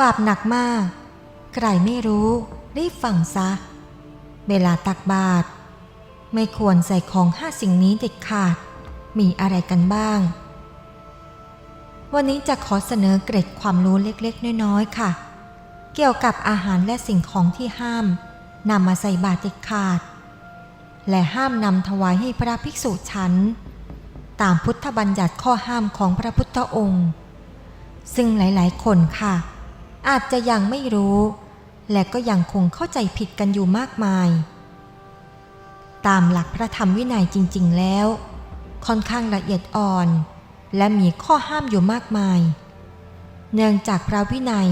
บาปหนักมาก ใครไม่รู้รีบฟังซะ เวลาตักบาตรไม่ควรใส่ของห้าสิ่งนี้เด็ดขาด มีอะไรกันบ้าง วันนี้จะขอเสนอเกร็ดความรู้เล็กๆ น้อยๆ ค่ะ เกี่ยวกับอาหารและสิ่งของที่ห้ามนำมาใส่บาตรเด็ดขาด และห้ามนำถวายให้พระภิกษุฉัน ตามพุทธบัญญัติข้อห้ามของพระพุทธองค์ ซึ่งหลายๆ คนค่ะ อาจจะยังไม่รู้ และก็ยังคงเข้าใจผิดกันอยู่มากมาย ตามหลักพระธรรมวินัยจริง ๆ แล้ว ค่อนข้างละเอียดอ่อน และมีข้อห้ามอยู่มากมาย เนื่องจากพระวินัย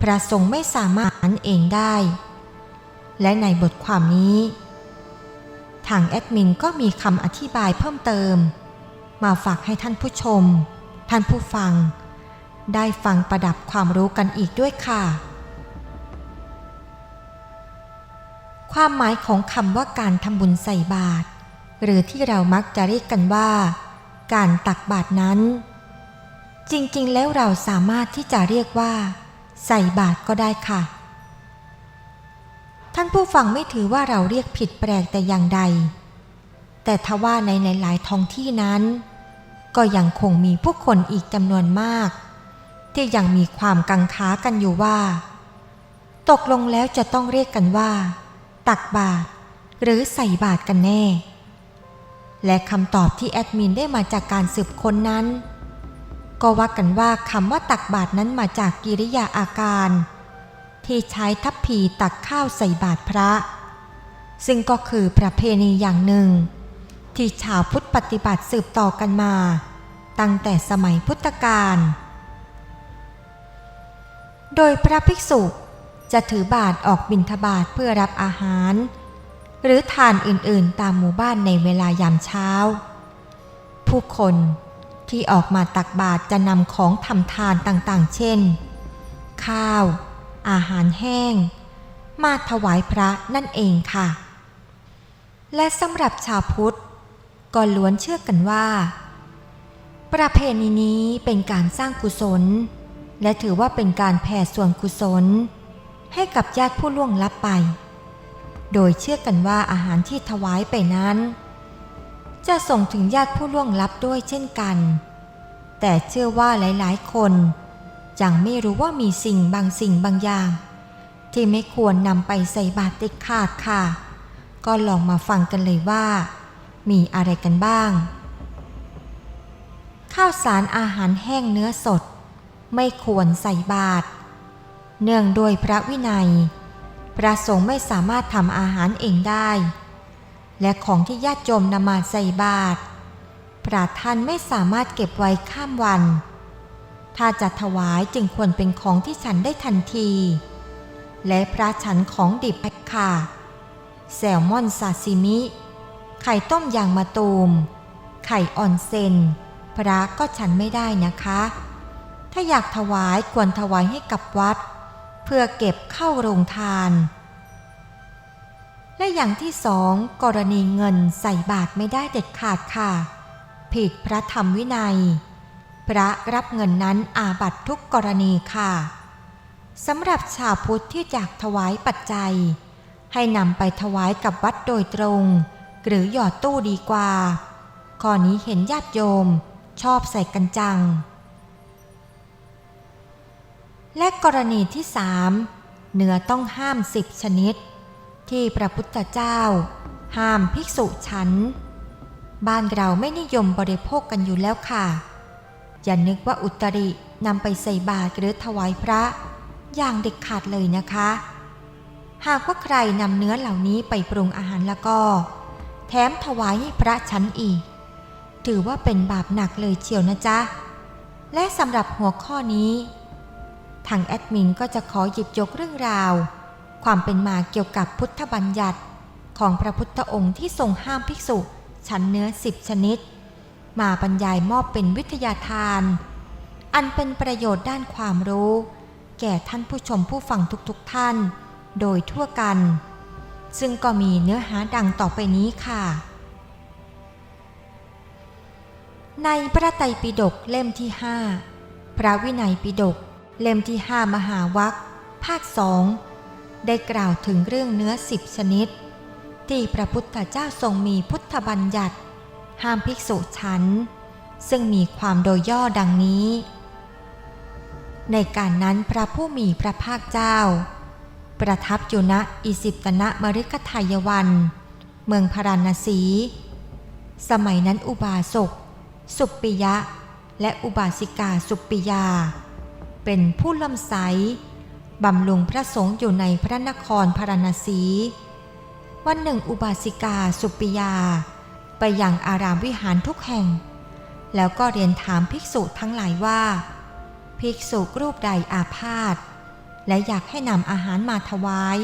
พระสงฆ์ไม่สามารถอ่านเองได้ และในบทความนี้ ทางแอดมินก็มีคำอธิบายเพิ่มเติม มาฝากให้ท่านผู้ชม ท่านผู้ฟัง ได้ฟังประดับความรู้กันอีกด้วยค่ะ ความหมายของคำว่าการทำบุญใส่บาตรหรือที่เรามักจะเรียกกันว่า การตักบาตรนั้น จริงๆ แล้วเราสามารถที่จะเรียกว่า ใส่บาตรก็ได้ค่ะ ท่านผู้ฟังไม่ถือว่าเราเรียกผิดแปลกแต่อย่างใด แต่ทว่าในหลายๆท้องที่นั้น ก็ยังคงมีผู้คนอีกจำนวนมาก ที่ยังมีความกังขากันอยู่ว่า ตกลงแล้วจะต้องเรียกกันว่า ตักบาตรหรือใส่บาตรกันแน่ และคำตอบที่แอดมินได้มาจากการสืบค้นนั้น ก็ว่ากันว่าคำว่าตักบาตรนั้นมาจากกิริยาอาการ ที่ใช้ทัพพีตักข้าวใส่บาตรพระ ซึ่งก็คือประเพณีอย่างหนึ่ง ที่ชาวพุทธปฏิบัติสืบต่อกันมา ตั้งแต่สมัยพุทธกาล โดยพระภิกษุจะถือบาตรออกบิณฑบาตเพื่อรับอาหาร หรือทานอื่นๆตามหมู่บ้านในเวลายามเช้า ผู้คนที่ออกมาตักบาตรจะนำของทำทานต่างๆ เช่น ข้าว อาหารแห้ง มาถวายพระนั่นเองค่ะ และสำหรับชาวพุทธก็ล้วนเชื่อกันว่า ประเพณีนี้เป็นการสร้างกุศล และถือว่าเป็นการแผ่ส่วนกุศล ให้กับญาติผู้ล่วงลับไป โดยเชื่อกันว่าอาหารที่ถวายไปนั้น จะส่งถึงญาติผู้ล่วงลับด้วยเช่นกัน แต่เชื่อว่าหลายๆ คนยังไม่รู้ว่ามีสิ่งบางสิ่งบางอย่าง ที่ไม่ควรนำไปใส่บาตรเด็ดขาดค่ะ ก็ลองมาฟังกันเลยว่า มีอะไรกันบ้าง ข้าวสารอาหารแห้งเนื้อสด ไม่ควรใส่บาตรเนื่องโดยพระวินัย พระสงฆ์ไม่สามารถทำอาหารเองได้ และของที่ญาติโยมนำมาใส่บาตรพระท่านไม่สามารถเก็บไว้ข้ามวัน ถ้าจะถวายจึงควรเป็นของที่ฉันได้ทันที และพระฉันของดิบค่ะ แซลมอนซาซิมิ ไข่ต้มยางมะตูม ไข่ออนเซน พระก็ฉันไม่ได้นะคะ ถ้าอยากถวายควรถวายให้กับวัด เพื่อเก็บเข้าโรงทาน และอย่างที่สองกรณีเงินใส่บาตรไม่ได้เด็ดขาดค่ะ ผิดพระธรรมวินัย พระรับเงินนั้นอาบัตทุกกรณีค่ะสำหรับชาวพุทธที่อยากถวายปัจจัย ให้นำไปถวายกับวัดโดยตรง หรือหยอดตู้ดีกว่า ข้อนี้เห็นญาติโยมชอบใส่กันจัง และกรณีที่สามเนื้อต้องห้ามสิบชนิด ที่พระพุทธเจ้า ห้ามภิกษุฉัน บ้านเราไม่นิยมบริโภคกันอยู่แล้วค่ะ อย่านึกว่าอุตรินำไปใส่บาตรหรือถวายพระ อย่างเด็ดขาดเลยนะคะ หากว่าใครนำเนื้อเหล่านี้ไปปรุงอาหารแล้วก็ แถมถวายให้พระชันอีก ถือว่าเป็นบาปหนักเลยเชียวนะจ๊ะ และสำหรับหัวข้อนี้ ทางแอดมินก็จะขอหยิบยกเรื่องราว ความเป็นมาเกี่ยวกับพุทธบัญญัติ ของพระพุทธองค์ที่ทรงห้ามภิกษุชั้นเนื้อสิบชนิด มาบรรยายมอบเป็นวิทยาทาน อันเป็นประโยชน์ด้านความรู้ แก่ท่านผู้ชมผู้ฟังทุกๆทท่าน โดยทั่วกัน ซึ่งก็มีเนื้อหาดังต่อไปนี้ค่ะ ในพระไตรปิฎกเล่มที่ห้าพระวินัยปิฎก เล่มที่ห้ามหาวัคภาคสองได้กล่าวถึงเรื่องเนื้อสิบชนิด ที่พระพุทธเจ้าทรงมีพุทธบัญญัติ ห้ามภิกษุฉัน ซึ่งมีความโดยย่อดังนี้ ในการนั้นพระผู้มีพระภาคเจ้า ประทับอยู่ณอิสิปตนะมฤคทายวัน เมืองพาราณสี สมัยนั้นอุบาสก สุปปิยะ และอุบาสิกาสุปปิยา เป็นผู้ลำใสบำรุงพระสงฆ์อยู่ในพระนครพาราณสี วันหนึ่งอุบาสิกาสุปปิยา ไปยังอารามวิหารทุกแห่ง แล้วก็เรียนถามภิกษุทั้งหลายว่า ภิกษุรูปใดอาพาธและอยากให้นำอาหารมาถวาย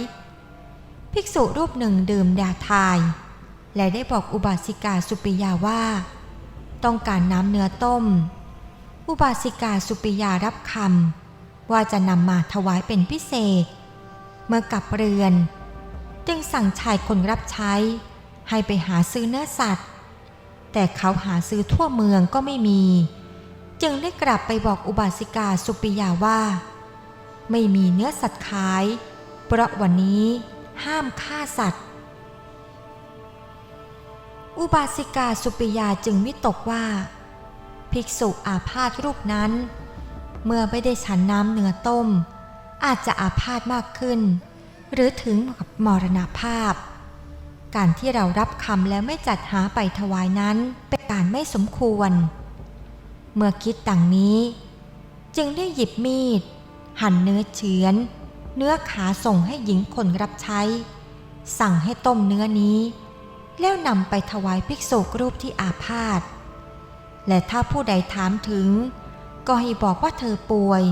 ภิกษุรูปหนึ่งดื่มยาทาย และได้บอกอุบาสิกาสุปิยาว่า ต้องการน้ำเนื้อต้ม อุบาสิกาสุปิยารับคำว่าจะนำมาถวายเป็นพิเศษ เมื่อกลับเรือน จึงสั่งชายคนรับใช้ ให้ไปหาซื้อเนื้อสัตว์ แต่เขาหาซื้อทั่วเมืองก็ไม่มี จึงได้กลับไปบอกอุบาสิกาสุปิยาว่า ไม่มีเนื้อสัตว์ขาย เพราะวันนี้ห้ามฆ่าสัตว์ อุบาสิกาสุปิยาจึงวิตกว่า ภิกษุอาพาธรูปนั้น เมื่อไม่ได้ฉันน้ำเนื้อต้ม อาจจะอาพาธมากขึ้น หรือถึงกับมรณภาพ การที่เรารับคำแล้วไม่จัดหาไปถวายนั้นเป็นการไม่สมควร เมื่อคิดดังนี้ จึงได้หยิบมีด หั่นเนื้อเฉือน เนื้อขาส่งให้หญิงคนรับใช้ สั่งให้ต้มเนื้อนี้ แล้วนำไปถวายภิกษุรูปที่อาพาธ และถ้าผู้ใดถามถึง ก็ให้บอกว่าเธอป่วย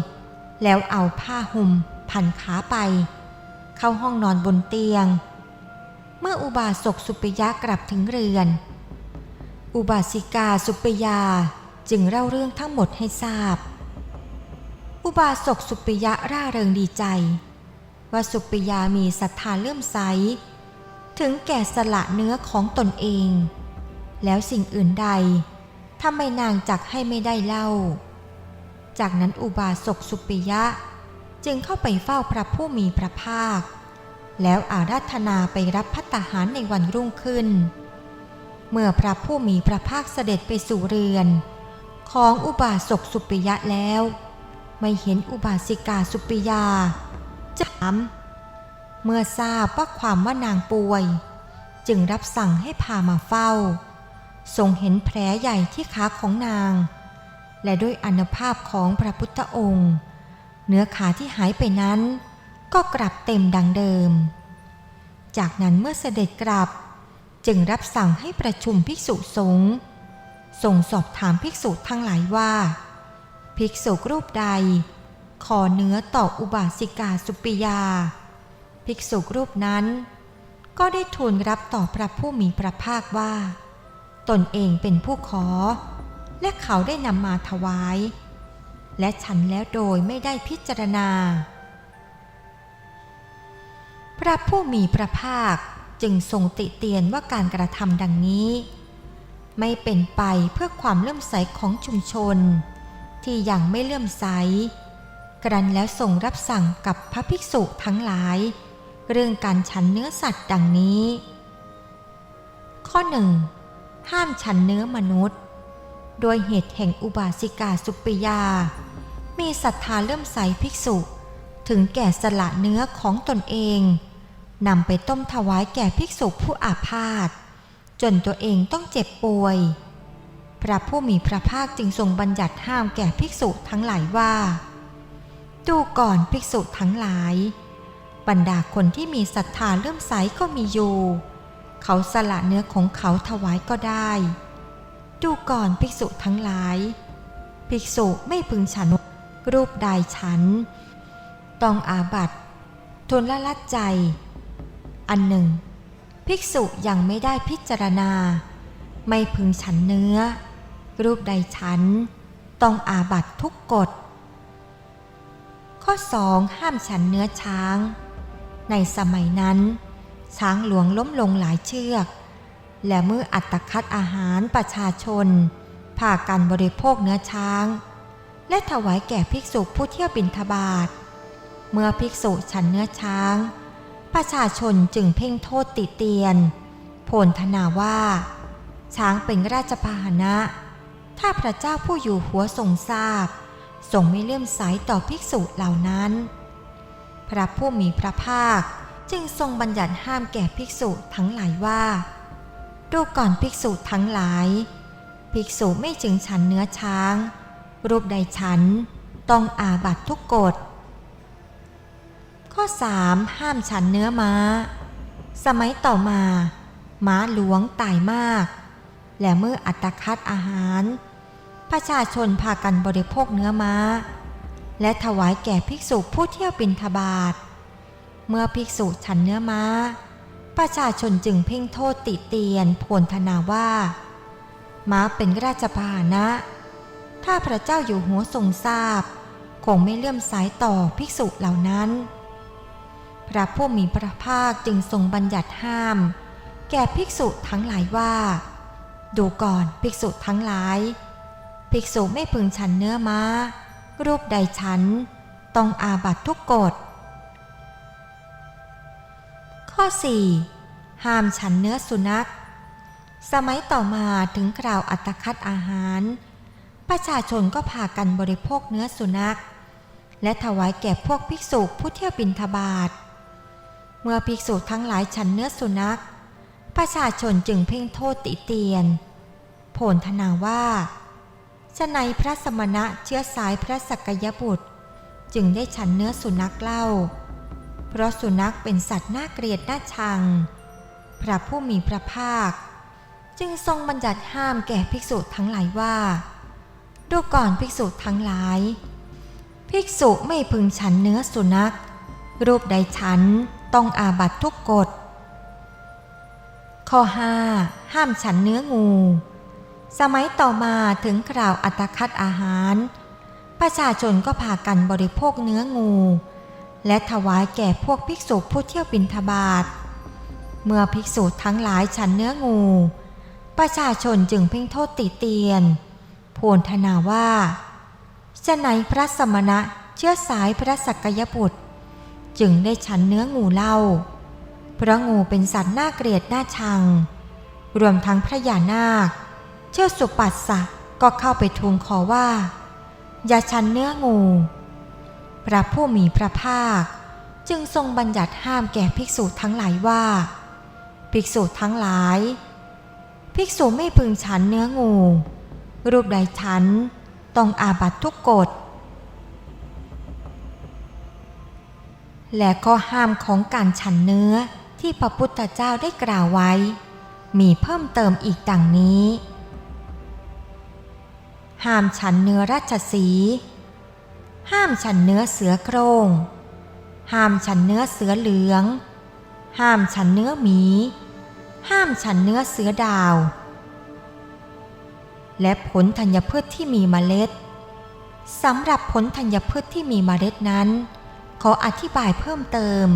แล้วเอาผ้าห่มพันขาไป เข้าห้องนอนบนเตียง เมื่ออุบาสกสุปยะกลับถึงเรือน อุบาสิกาสุปยาจึงเล่าเรื่องทั้งหมดให้ทราบ อุบาสกสุปยะร่าเริงดีใจ ว่าสุปยามีศรัทธาเลื่อมใส ถึงแก่สละเนื้อของตนเอง แล้วสิ่งอื่นใด ทำไมนางจักให้ไม่ได้เล่า จากนั้นอุบาสกสุปิยะ จึงเข้าไปเฝ้าพระผู้มีพระภาค แล้วอาราธนาไปรับพัตตาหารในวันรุ่งขึ้น เมื่อพระผู้มีพระภาคเสด็จไปสู่เรือน ของอุบาสกสุปิยะแล้ว ไม่เห็นอุบาสิกาสุปิยาจามเมื่อทราบว่าความว่านางป่วย จึงรับสั่งให้พามาเฝ้า ทรงเห็นแผลใหญ่ที่ขาของนาง และด้วยอนุภาพของพระพุทธองค์ เนื้อขาที่หายไปนั้น ก็กลับเต็มดังเดิม จากนั้นเมื่อเสด็จกลับจึงรับสั่งให้ประชุมภิกษุสงฆ์ส่งสอบถามภิกษุทั้งหลายว่า ภิกษุรูปใด ขอเนื้อต่ออุบาสิกาสุปิยา ภิกษุรูปนั้น ก็ได้ทูลรับต่อพระผู้มีพระภาคว่า ตนเองเป็นผู้ขอ และเขาได้นำมาถวาย และฉันแล้วโดยไม่ได้พิจารณา พระผู้มีพระภาคจึงทรงติเตียนว่าการกระทำดังนี้ ไม่เป็นไปเพื่อความเลื่อมใสของชุมชน ที่ยังไม่เลื่อมใส กรันแล้วส่งรับสั่งกับพระภิกษุทั้งหลาย เรื่องการฉันเนื้อสัตว์ดังนี้ ข้อหนึ่ง ห้ามฉันเนื้อมนุษย์ โดยเหตุแห่งอุบาสิกาสุปิยา มีศรัทธาเลื่อมใสภิกษุ ถึงแก่สละเนื้อของตนเองนำไปต้มถวายแก่ภิกษุผู้อาพาธจนตัวเองต้องเจ็บป่วย พระผู้มีพระภาคจึงทรงบัญญัติห้ามแก่ภิกษุทั้งหลายว่า ดูก่อนภิกษุทั้งหลาย บรรดาคนที่มีศรัทธาเลื่อมใสก็มีอยู่ เขาสละเนื้อของเขาถวายก็ได้ ดูก่อนภิกษุทั้งหลาย ภิกษุไม่พึงฉันรูปใดฉัน ต้องอาบัตทนละลัดใจ อันหนึ่ง ภิกษุยังไม่ได้พิจารณา ไม่พึงฉันเนื้อ รูปใดฉัน ต้องอาบัตทุกกฎ ข้อสองห้ามฉันเนื้อช้าง ในสมัยนั้น ช้างหลวงล้มลงหลายเชือก และเมื่ออัตคัดอาหารประชาชนพากันบริโภคเนื้อช้าง และถวายแก่ภิกษุผู้เที่ยวบิณฑบาตเมื่อภิกษุฉันเนื้อช้าง ประชาชนจึงเพ่งโทษติเตียน โพลธนาว่า ช้างเป็นราชพาหนะ ถ้าพระเจ้าผู้อยู่หัวทรงทราบทรงไม่เลื่อมใสต่อภิกษุเหล่านั้น พระผู้มีพระภาค จึงทรงบัญญัติห้ามแก่ภิกษุทั้งหลายว่า ดูก่อนภิกษุทั้งหลาย ภิกษุไม่จึงฉันเนื้อช้าง รูปใดฉันต้องอาบัตทุกกฎ ข้อ 3. ห้ามฉันเนื้อม้า สมัยต่อมา ม้าหลวงตายมาก และเมื่ออัตคัดอาหาร ประชาชนพากันบริโภคเนื้อม้า และถวายแก่ภิกษุผู้เที่ยวบินทบาท เมื่อภิกษุฉันเนื้อม้า ประชาชนจึงเพ่งโทษติเตียนโพลธนาว่า ม้าเป็นราชพาหนะ ถ้าพระเจ้าอยู่หัวทรงทราบ คงไม่เลื่อมสายต่อภิกษุเหล่านั้น พระผู้มีพระภาคจึงทรงบัญญัติห้าม แก่ภิกษุทั้งหลายว่า ดูก่อนภิกษุทั้งหลาย ภิกษุไม่พึงฉันเนื้อม้า รูปใดฉัน ต้องอาบัตทุกกฎ ข้อ 4. ห้ามฉันเนื้อสุนัข สมัยต่อมาถึงคราวอัตคัดอาหาร ประชาชนก็พากันบริโภคเนื้อสุนัข และถวายแก่พวกภิกษุผู้เที่ยวบินทบาท เมื่อภิกษุทั้งหลายฉันเนื้อสุนัข ประชาชนจึงเพ่งโทษติเตียน โผลธนาว่าจะในพระสมณะเชื้อสายพระสักยบุตร จึงได้ฉันเนื้อสุนัขเล่า เพราะสุนัขเป็นสัตว์น่าเกลียดน่าชัง พระผู้มีพระภาค จึงทรงบัญญัติห้ามแก่ภิกษุทั้งหลายว่า ดูก่อนภิกษุทั้งหลาย ภิกษุไม่พึงฉันเนื้อสุนัข รูปใดฉันต้องอาบัตทุกกฎ ข้อ 5 ห้ามฉันเนื้องู สมัยต่อมาถึงคราวอัตคัดอาหาร ประชาชนก็พากันบริโภคเนื้องู และถวายแก่พวกภิกษุผู้เที่ยวบินทบาท เมื่อภิกษุทั้งหลายฉันเนื้องู ประชาชนจึงเพ่งโทษติเตียนโพลธนาว่าจะไหนพระสมณะเชื้อสายพระสักยบุตร จึงได้ฉันเนื้องูเล่า เพราะงูเป็นสัตว์น่าเกลียดน่าชัง รวมทั้งพระยานาค เชื่อสุปัสสะก็เข้าไปทูลขอว่า อย่าฉันเนื้องู พระผู้มีพระภาค จึงทรงบัญญัติห้ามแก่ภิกษุทั้งหลายว่า ภิกษุทั้งหลาย ภิกษุไม่พึงฉันเนื้องู รูปใดฉันต้องอาบัตทุกกฎ และข้อห้ามของการฉันเนื้อที่พระพุทธเจ้าได้กล่าวไว้ มีเพิ่มเติมอีกดังนี้ ห้ามฉันเนื้อราชสี ห้ามฉันเนื้อเสือโครงห้ามฉันเนื้อเสือเหลือง ห้ามฉันเนื้อหมี ห้ามฉันเนื้อเสือดาว และผลธัญพืชที่มีเมล็ดสำหรับผลธัญพืชที่มีเมล็ดนั้น ขออธิบายเพิ่มเติม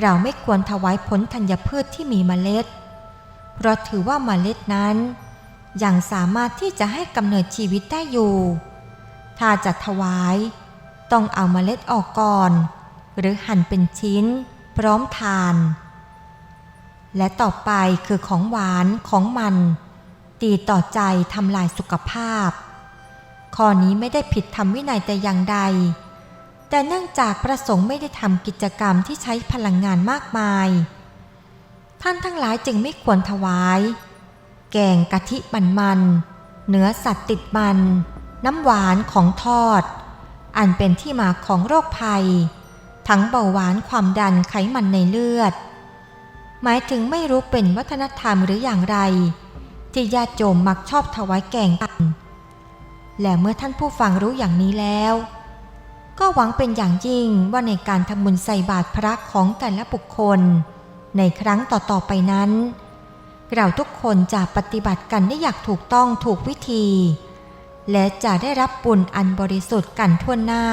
เราไม่ควรถวายผลธัญพืชที่มีเมล็ด เพราะถือว่าเมล็ดนั้น ยังสามารถที่จะให้กำเนิดชีวิตได้อยู่ ถ้าจะถวาย ต้องเอาเมล็ดออกก่อน หรือหั่นเป็นชิ้น พร้อมทาน และต่อไปคือของหวานของมันตีต่อใจทำลายสุขภาพ ข้อนี้ไม่ได้ผิดธรรมวินัยแต่อย่างใด แต่เนื่องจากประสงค์ไม่ได้ทำกิจกรรมที่ใช้พลังงานมากมาย ท่านทั้งหลายจึงไม่ควรถวาย แกงกะทิมันมันเนื้อสัตว์ติดมัน น้ำหวานของทอด อันเป็นที่มาของโรคภัย ทั้งเบาหวานความดันไขมันในเลือด หมายถึงไม่รู้เป็นวัฒนธรรมหรืออย่างไร ที่ญาติโยมมักชอบถวายแกงกัน และเมื่อท่านผู้ฟังรู้อย่างนี้แล้ว ก็หวังเป็นอย่างยิ่งว่าในการทำบุญใส่บาตรพระของแต่ละบุคคล ในครั้งต่อๆไปนั้นเราทุกคนจะปฏิบัติกันได้อย่างถูกต้องถูกวิธี และจะได้รับบุญอันบริสุทธิ์กันทั่วหน้า